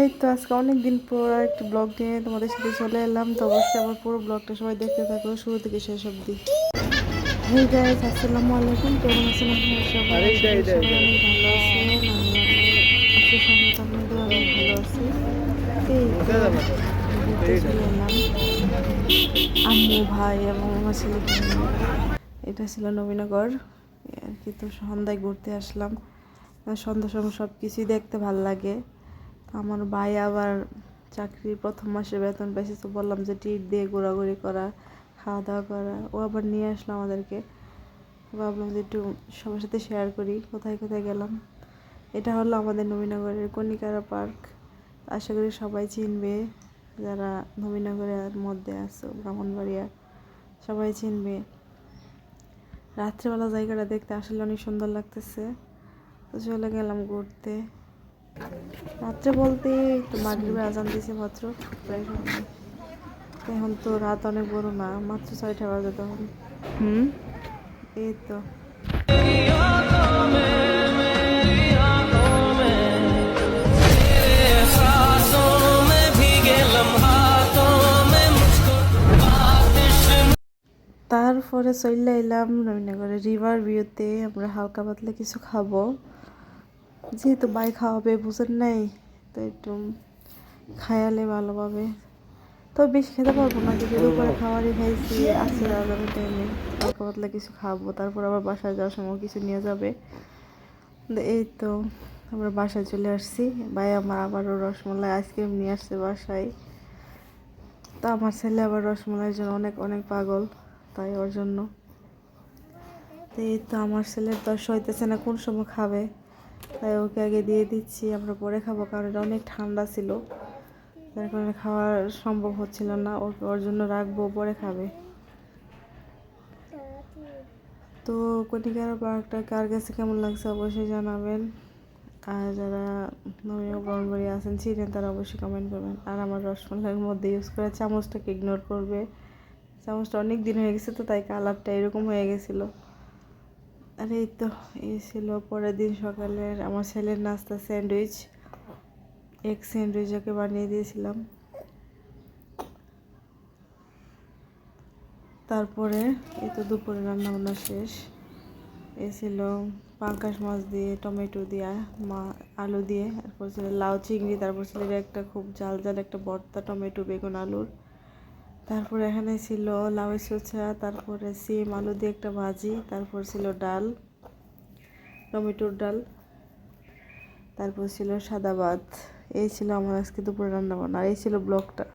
এই তো আজকে অনেক দিন পর একটা ব্লগ নিয়ে তোমাদের সাথে চলে এলাম। তো অবশ্যই আমার পুরো ব্লগটা সবাই দেখতে থাকো শুরু থেকে শেষ অবধি। হেই গাইস আসসালামু আলাইকুম। কেমন আছেন? আপনারা সবাই অনেক ভালো আছেন। আমি আপনাদের আপনাদের অনেক ভালো আছি। এই ঘুরতে চলে এলাম। আম্মু ভাই এবং আমার ছেলেকে এটা ছিল নবীনগর। আর কি তো সন্ধ্যায় ঘুরতে আসলাম। আর সন্ধ্যার সময় সব কিছুই দেখতে ভালো লাগে। আমার ভাই আবার চাকরির প্রথম মাসে বেতন পেয়েছে তো বললাম যে টিট দিয়ে ঘোরাঘুরি করা খাওয়া দাওয়া করা। ও আবার নিয়ে আসলো আমাদেরকে। ভাবলাম যে একটু সবার সাথে শেয়ার করি, কোথায় কোথায় গেলাম। এটা হলো আমাদের নবীনগরের কনিকারা পার্ক। আশা করি সবাই চিনবে, যারা নবীনগরের মধ্যে আছে ব্রাহ্মণবাড়িয়া সবাই চিনবে। রাত্রেবেলা জায়গাটা দেখতে আসলে অনেক সুন্দর লাগতেছে। তো চলে গেলাম ঘুরতে। রাত্রে বলতে তো মাগরিবে আজান দিয়েছে মাত্র। প্রায় সময়। এখন তো রাত অনেক বড় না মাত্র ছয়টা বাজে তখন। হুম? এই তো। তারপরে চলে এলাম নবীনগরের রিভার ভিউতে আমরা হালকা পাতলা কিছু খাব। যেহেতু বাই খাওয়াবে বুঝেন নাই? তো একটু খায়ালে ভালোভাবে। তো বেশি খেতে পারব না যদি দুপুরে খাবারই খাইছি আসছে আগামী টাইমে হালকা পাতলা কিছু খাব তারপর আবার বাসায় যাওয়ার সময় কিছু নিয়ে যাবে। এই তো আমরা বাসায় চলে আসছি। ভাই আমার আবারও রসমলাই আইসক্রিম নিয়ে আসছে বাসায়। তো আমার ছেলে আবার রসমলাইয়ের জন্য অনেক অনেক পাগল তাই ওর জন্য। তো এই তো আমার ছেলের দশ হইতেছে না কোন সময় খাবে? তাই ওকে আগে দিয়ে দিচ্ছি, আমরা পরে খাব, কারণ এটা অনেক ঠান্ডা ছিল। যার কারণে খাওয়া সম্ভব হচ্ছিল না, ওকে ওর জন্য রাখব পরে খাবে। তো কটিকার পার্কটা কার কাছে কেমন লাগছে অবশ্যই জানাবেন। আর যারা নবীন ব্রহ্মবাড়ি আছেন ছিলেন তারা অবশ্যই কমেন্ট করবেন। আর আমার রসমালাইয়ের মধ্যে ইউজ করে চামচটাকে ইগনোর করবে। চামচটা অনেক দিন হয়ে গেছে তো, তাই কালারটা এরকম হয়ে গেছিল। আর এই তো, এই ছিল পরের দিন সকালের আমার ছেলের নাস্তা স্যান্ডউইচ। এক স্যান্ডউইচ ওকে বানিয়ে দিয়েছিলাম। তারপরে এই তো দুপুরে রান্না বান্না শেষ। এ ছিল পাঙ্কাশ মাছ দিয়ে, টমেটো দিয়ে, মা, আলু দিয়ে, তারপর ছিল লাউ চিংড়ি, তারপর ছিল একটা খুব জাল জাল একটা ভর্তা, টমেটো, বেগুন, আলুর। তারপরে এখানে ছিল লাউ সোচা তারপরে সিম, আলু দিয়ে একটা ভাজি, তারপর ছিল ডাল, টমেটোর ডাল, তারপর ছিল সাদা ভাত। এই ছিল আমার আজকে দুপুরে রান্না বান্না আর এই ছিল ব্লগটা।